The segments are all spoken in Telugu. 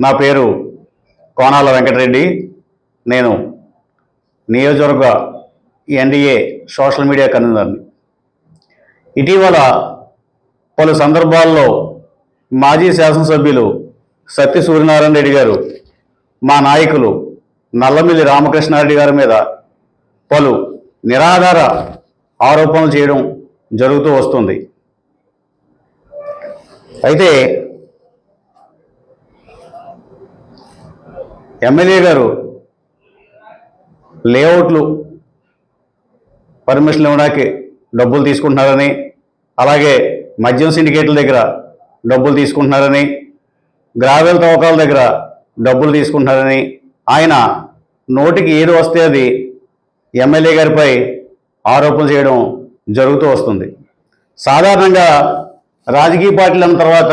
నా పేరు కోనాల వెంకటరెడ్డి. నేను నియోజకవర్గ ఎన్డీఏ సోషల్ మీడియా కన్వీనర్ని. ఇటీవల పలు సందర్భాల్లో మాజీ శాసనసభ్యులు సత్య సూర్యనారాయణ రెడ్డి గారు మా నాయకులు నల్లమిల్లి రామకృష్ణారెడ్డి గారి మీద పలు నిరాధార ఆరోపణలు చేయడం జరుగుతూ వస్తుంది. అయితే ఎమ్మెల్యే గారు లేఅవుట్లు పర్మిషన్లు ఇవ్వడానికి డబ్బులు తీసుకుంటున్నారని అలాగే మద్యం సిండికేట్ల దగ్గర డబ్బులు తీసుకుంటున్నారని గ్రావెల్ తవ్వకాల దగ్గర డబ్బులు తీసుకుంటున్నారని ఆయన నోటికి ఏది వస్తే అది ఎమ్మెల్యే గారిపై ఆరోపణ చేయడం జరుగుతూ వస్తుంది. సాధారణంగా రాజకీయ పార్టీలు అన్న తర్వాత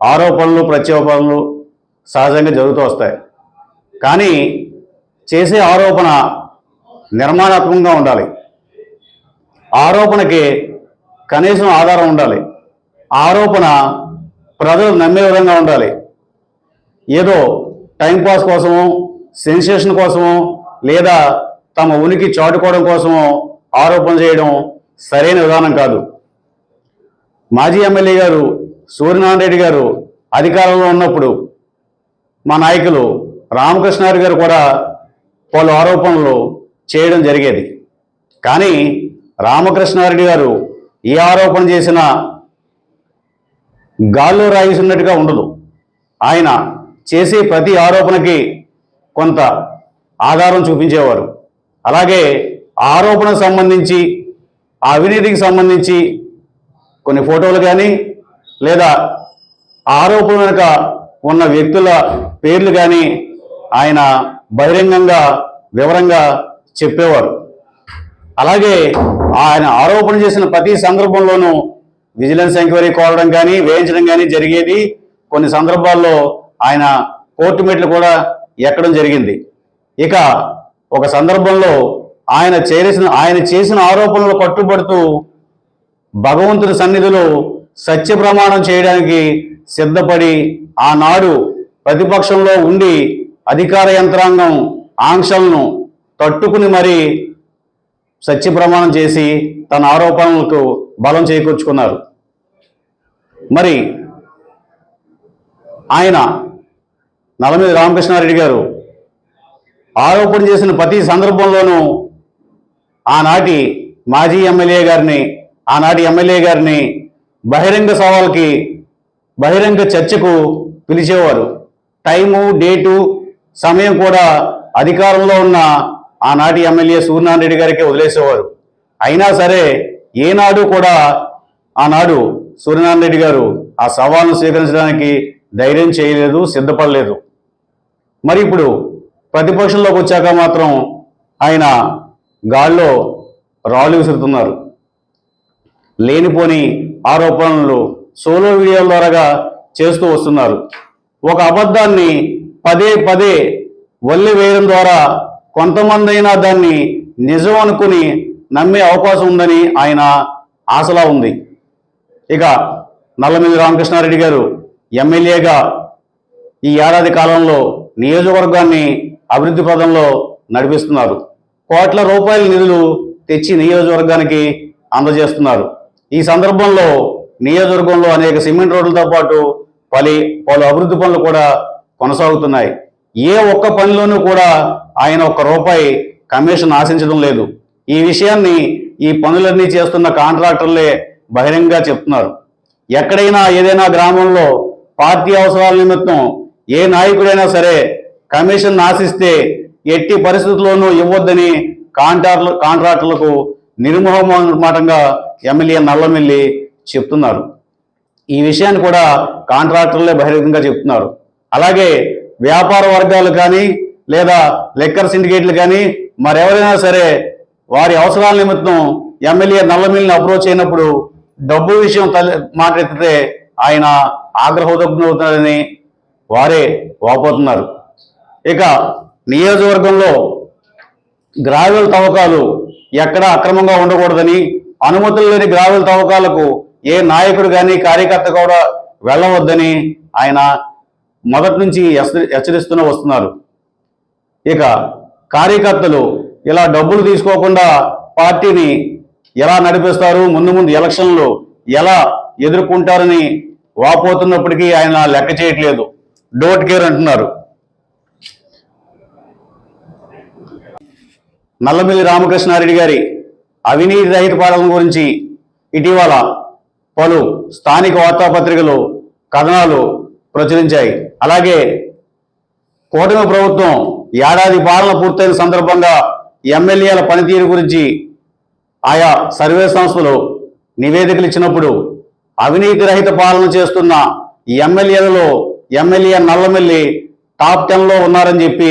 ఆరోపణలు ప్రత్యారోపణలు సహజంగా జరుగుతూ వస్తాయి. కానీ చేసే ఆరోపణ నిర్మాణాత్మకంగా ఉండాలి. ఆరోపణకి కనీసం ఆధారం ఉండాలి. ఆరోపణ ప్రజలు నమ్మే విధంగా ఉండాలి. ఏదో టైంపాస్ కోసమో సెన్సేషన్ కోసమో లేదా తమ ఉనికి చాటుకోవడం కోసమో ఆరోపణ చేయడం సరైన విధానం కాదు. మాజీ ఎమ్మెల్యే గారు సూర్యనారాయణ రెడ్డి గారు అధికారంలో ఉన్నప్పుడు మా నాయకులు రామకృష్ణారి గారు కూడా పలు ఆరోపణలు చేయడం జరిగేది. కానీ రామకృష్ణారెడ్డి గారు ఏ ఆరోపణ చేసినా గాల్లో రాయిస్తున్నట్టుగా ఉండదు. ఆయన చేసే ప్రతి ఆరోపణకి కొంత ఆధారం చూపించేవారు. అలాగే ఆరోపణకు సంబంధించి ఆ అవినీతికి సంబంధించి కొన్ని ఫోటోలు కానీ లేదా ఆరోపణ వెనుక ఉన్న వ్యక్తుల పేర్లు కానీ ఆయన బహిరంగంగా వివరంగా చెప్పేవారు. అలాగే ఆయన ఆరోపణ చేసిన ప్రతి సందర్భంలోనూ విజిలెన్స్ ఎంక్వైరీ కోరడం కానీ వేయించడం కానీ జరిగేది. కొన్ని సందర్భాల్లో ఆయన కోర్టు మెట్లు కూడా ఎక్కడం జరిగింది. ఇక ఒక సందర్భంలో ఆయన చేసిన ఆయన చేసిన ఆరోపణలు కట్టుబడుతూ భగవంతుని సన్నిధిలో సత్య ప్రమాణం చేయడానికి సిద్ధపడి ఆనాడు ప్రతిపక్షంలో ఉండి అధికార యంత్రాంగం ఆంక్షలను తట్టుకుని మరి సత్యప్రమాణం చేసి తన ఆరోపణలకు బలం చేకూర్చుకున్నారు. మరి ఆయన నల్లమీద రామకృష్ణారెడ్డి గారు ఆరోపణ చేసిన ప్రతి సందర్భంలోనూ ఆనాటి మాజీ ఎమ్మెల్యే గారిని ఆనాటి ఎమ్మెల్యే గారిని బహిరంగ సవాల్కి బహిరంగ చర్చకు పిలిచేవారు. టైము డేటు సమయం కూడా అధికారంలో ఉన్న ఆనాటి ఎమ్మెల్యే సూర్యనారాయణ రెడ్డి గారికి వదిలేసేవారు. అయినా సరే ఏనాడు కూడా ఆనాడు సూర్యనారాయణ రెడ్డి గారు ఆ సవాల్ను స్వీకరించడానికి ధైర్యం చేయలేదు సిద్ధపడలేదు. మరి ఇప్పుడు ప్రతిపక్షంలోకి వచ్చాక మాత్రం ఆయన గాల్లో రాళ్ళు విసురుతున్నారు. లేనిపోని ఆరోపణలు సోలో వీడియోల ద్వారాగా చేస్తూ వస్తున్నారు. ఒక అబద్ధాన్ని పదే పదే వల్లి వేయడం ద్వారా కొంతమందైనా దాన్ని నిజం అనుకుని నమ్మే అవకాశం ఉందని ఆయన ఆశలా ఉంది. ఇక నల్లమిల్లి రామకృష్ణారెడ్డి గారు ఎమ్మెల్యేగా ఈ ఏడాది కాలంలో నియోజకవర్గాన్ని అభివృద్ధి పదంలో నడిపిస్తున్నారు. కోట్ల రూపాయల నిధులు తెచ్చి నియోజకవర్గానికి అందజేస్తున్నారు. ఈ సందర్భంలో నియోజకవర్గంలో అనేక సిమెంట్ రోడ్లతో పాటు పలు పలు అభివృద్ధి పనులు కూడా కొనసాగుతున్నాయి. ఏ ఒక్క పనిలోనూ కూడా ఆయన ఒక్క రూపాయి కమిషన్ ఆశించడం లేదు. ఈ విషయాన్ని ఈ పనులన్నీ చేస్తున్న కాంట్రాక్టర్లే బహిరంగంగా చెప్తున్నారు. ఎక్కడైనా ఏదైనా గ్రామంలో పార్టీ అవసరాల నిమిత్తం ఏ నాయకుడైనా సరే కమిషన్ ఆశిస్తే ఎట్టి పరిస్థితుల్లోనూ ఇవ్వద్దని కాంట్రాక్టర్ కాంట్రాక్టర్లకు నిర్మోహమాటంగా ఎమ్మెల్యే నల్లమిల్లి చెప్తున్నారు. ఈ విషయాన్ని కూడా కాంట్రాక్టర్లే బహిరంగంగా చెప్తున్నారు. అలాగే వ్యాపార వర్గాలు కానీ లేదా లెక్కర్ సిండికేట్లు కానీ మరెవరైనా సరే వారి అవసరాల నిమిత్తం ఎమ్మెల్యే నల్లమిల్ని అప్రోచ్ అయినప్పుడు డబ్బు విషయం తల మాట్లాడితే ఆయన ఆగ్రహోదగ్నవుతున్నారని వారే వాపోతున్నారు. ఇక నియోజకవర్గంలో గ్రావెల్ తవ్వకాలు ఎక్కడా అక్రమంగా ఉండకూడదని అనుమతులు లేని గ్రావెల్ తవ్వకాలకు ఏ నాయకుడు కానీ కార్యకర్త కూడా వెళ్ళవద్దని ఆయన మొదటి నుంచి హెచ్చరిస్తూనే వస్తున్నారు. ఇక కార్యకర్తలు ఇలా డబ్బులు తీసుకోకుండా పార్టీని ఎలా నడిపిస్తారు ముందు ముందు ఎలక్షన్లు ఎలా ఎదుర్కొంటారని వాపోతున్నప్పటికీ ఆయన లెక్క చేయట్లేదు. డోట్ కేర్ అంటున్నారు. నల్లమిల్లి రామకృష్ణారెడ్డి గారి అవినీతి రహిత పాలన గురించి ఇటీవల పలు స్థానిక వార్తాపత్రికలు కథనాలు ప్రచురించాయి. అలాగే కూటమి ప్రభుత్వం ఏడాది పాలన పూర్తయిన సందర్భంగా ఎమ్మెల్యేల పనితీరు గురించి ఆయా సర్వే సంస్థలు నివేదికలు ఇచ్చినప్పుడు అవినీతి రహిత పాలన చేస్తున్న ఎమ్మెల్యేలలో ఎమ్మెల్యే నల్లమెల్లి టాప్ టెన్లో ఉన్నారని చెప్పి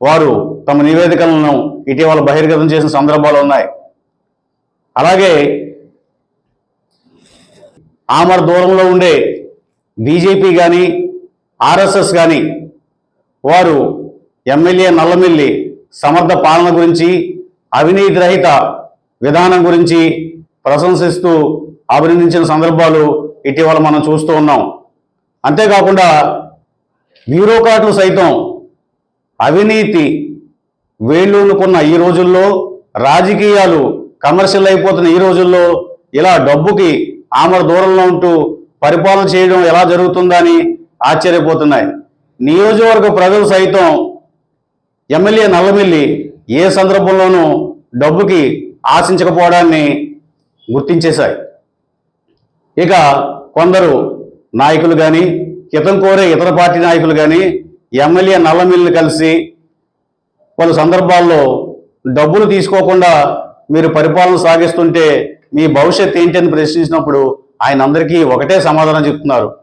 వారు తమ నివేదికలను ఇటీవల బహిర్గతం చేసిన సందర్భాలు ఉన్నాయి. అలాగే ఆమర దూరంలో ఉండే బీజేపీ కానీ ఆర్ఎస్ఎస్ కానీ వారు ఎమ్మెల్యే నల్లమిల్లి సమర్థ పాలన గురించి అవినీతి రహిత విధానం గురించి ప్రశంసిస్తూ అభినందించిన సందర్భాలు ఇటీవల మనం చూస్తూ ఉన్నాం. అంతేకాకుండా బ్యూరోక్రాట్లు సైతం అవినీతి వేళ్ళూనుకున్న ఈ రోజుల్లో రాజకీయాలు కమర్షియల్ అయిపోతున్న ఈ రోజుల్లో ఇలా డబ్బుకి ఆమర దూరంలో ఉంటూ పరిపాలన చేయడం ఎలా జరుగుతుందని ఆశ్చర్యపోతున్నాయి. నియోజకవర్గ ప్రజలు సైతం ఎమ్మెల్యే నల్లమిల్లి ఏ సందర్భంలోనూ డబ్బుకి ఆశించకపోవడాన్ని గుర్తించేశాయి. ఇక కొందరు నాయకులు కానీ హితం కోరే ఇతర పార్టీ నాయకులు కానీ ఎమ్మెల్యే నల్లమిల్లిని కలిసి పలు సందర్భాల్లో డబ్బులు తీసుకోకుండా మీరు పరిపాలన సాగిస్తుంటే మీ భవిష్యత్ ఏంటని ప్రశ్నించినప్పుడు ఆయన అందరికీ ఒకటే సమాధానం చెప్తున్నారు.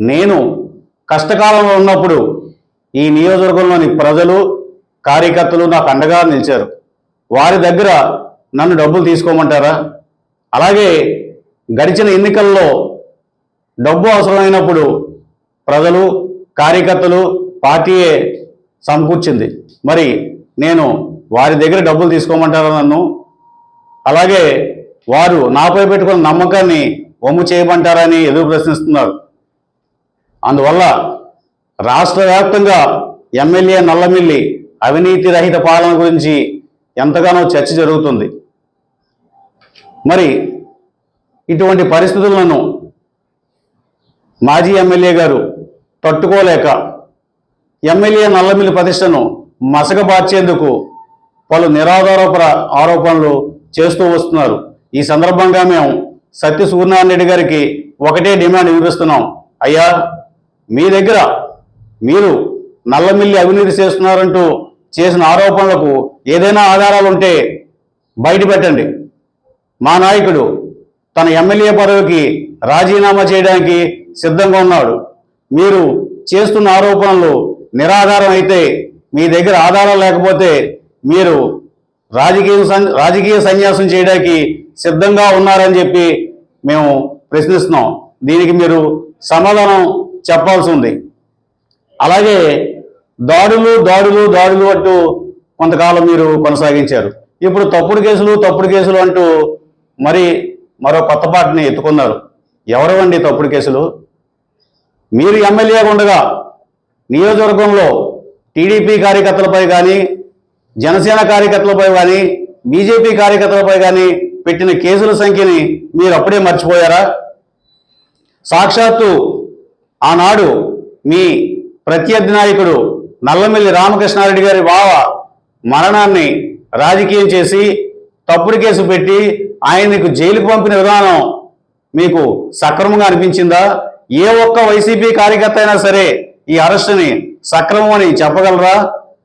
నేను కష్టకాలంలో ఉన్నప్పుడు ఈ నియోజకవర్గంలోని ప్రజలు కార్యకర్తలు నాకు అండగా నిలిచారు. వారి దగ్గర నన్ను డబ్బులు తీసుకోమంటారా? అలాగే గడిచిన ఎన్నికల్లో డబ్బు అవసరమైనప్పుడు ప్రజలు కార్యకర్తలు పార్టీయే సమకూర్చింది. మరి నేను వారి దగ్గర డబ్బులు తీసుకోమంటారా నన్ను? అలాగే వారు నాపై పెట్టుకున్న నమ్మకాన్ని వమ్ము చేయమంటారని ఎదురు ప్రశ్నిస్తున్నారు. అందువల్ల రాష్ట్ర వ్యాప్తంగా ఎమ్మెల్యే నల్లమిల్లి అవినీతి రహిత పాలన గురించి ఎంతగానో చర్చ జరుగుతుంది. మరి ఇటువంటి పరిస్థితులను మాజీ ఎమ్మెల్యే గారు తట్టుకోలేక ఎమ్మెల్యే నల్లమిల్లి ప్రతిష్టను మసకబార్చేందుకు పలు నిరాధారపర ఆరోపణలు చేస్తూ వస్తున్నారు. ఈ సందర్భంగా మేము సత్య సూర్యనారాయణ రెడ్డి గారికి ఒకటే డిమాండ్ వినిపిస్తున్నాం. అయ్యా మీ దగ్గర మీరు నల్లమిల్లి అవినీతి చేస్తున్నారంటూ చేసిన ఆరోపణలకు ఏదైనా ఆధారాలు ఉంటే బయట పెట్టండి. మా నాయకుడు తన ఎమ్మెల్యే పదవికి రాజీనామా చేయడానికి సిద్ధంగా ఉన్నాడు. మీరు చేస్తున్న ఆరోపణలు నిరాధారం అయితే మీ దగ్గర ఆధారం లేకపోతే మీరు రాజకీయ సన్- రాజకీయ సన్యాసం చేయడానికి సిద్ధంగా ఉన్నారని చెప్పి మేము ప్రశ్నిస్తున్నాం. దీనికి మీరు సమాధానం చెప్పాల్సి ఉంది. అలాగే దాడులు దాడులు దాడులు అంటూ కొంతకాలం మీరు కొనసాగించారు. ఇప్పుడు తప్పుడు కేసులు తప్పుడు కేసులు అంటూ మరి మరో కొత్త పార్టీని ఎత్తుకున్నారు. ఎవరవండి తప్పుడు కేసులు? మీరు ఎమ్మెల్యేగా ఉండగా నియోజకవర్గంలో టీడీపీ కార్యకర్తలపై కానీ జనసేన కార్యకర్తలపై కానీ బీజేపీ కార్యకర్తలపై కానీ పెట్టిన కేసుల సంఖ్యని మీరు అప్పుడే మర్చిపోయారా? సాక్షాత్తు ఆనాడు మీ ప్రత్యర్థి నాయకుడు నల్లమిల్లి రామకృష్ణారెడ్డి గారి బావ మరణాన్ని రాజకీయం చేసి తప్పుడు కేసు పెట్టి ఆయనకు జైలుకు పంపిన విధానం మీకు సక్రమంగా అనిపించిందా? ఏ ఒక్క వైసీపీ కార్యకర్త అయినా సరే ఈ అరెస్టుని సక్రమం అని చెప్పగలరా?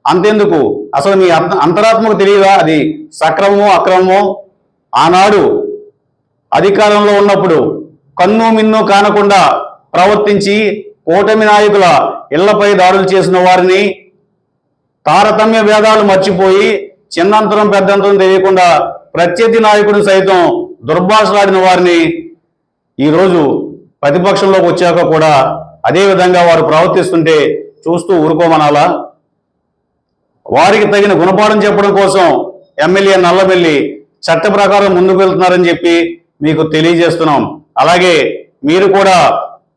అంతెందుకు? అసలు మీ అంతరాత్మకు తెలియదా? అది సక్రమమో అక్రమమో? ఆనాడు అధికారంలో ఉన్నప్పుడు కన్ను మిన్ను కానకుండా ప్రవర్తించి కూటమి నాయకుల ఇళ్ళపై దాడులు చేసిన వారిని తారతమ్య భేదాలు మర్చిపోయి చిన్నంతరం పెద్దంతరం తెలియకుండా ప్రత్యర్థి నాయకుడు సైతం దుర్భాషలాడిన వారిని ఈరోజు ప్రతిపక్షంలోకి వచ్చాక కూడా అదే విధంగా వారు ప్రవర్తిస్తుంటే చూస్తూ ఊరుకోమనాలా? వారికి తగిన గుణపాఠం చెప్పడం కోసం ఎమ్మెల్యే నల్లబెల్లి చట్ట ప్రకారం ముందుకు వెళ్తున్నారని చెప్పి మీకు తెలియజేస్తున్నాం. అలాగే మీరు కూడా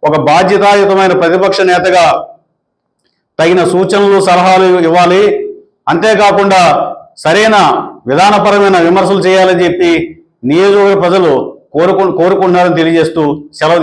ఒక బాధ్యతాయుతమైన ప్రతిపక్ష నేతగా తగిన సూచనలు సలహాలు ఇవ్వాలి. అంతేకాకుండా సరైన విధానపరమైన విమర్శలు చేయాలని చెప్పి నియోజకవర్గ ప్రజలు కోరుకు కోరుకుంటున్నారని తెలియజేస్తూ సెలవు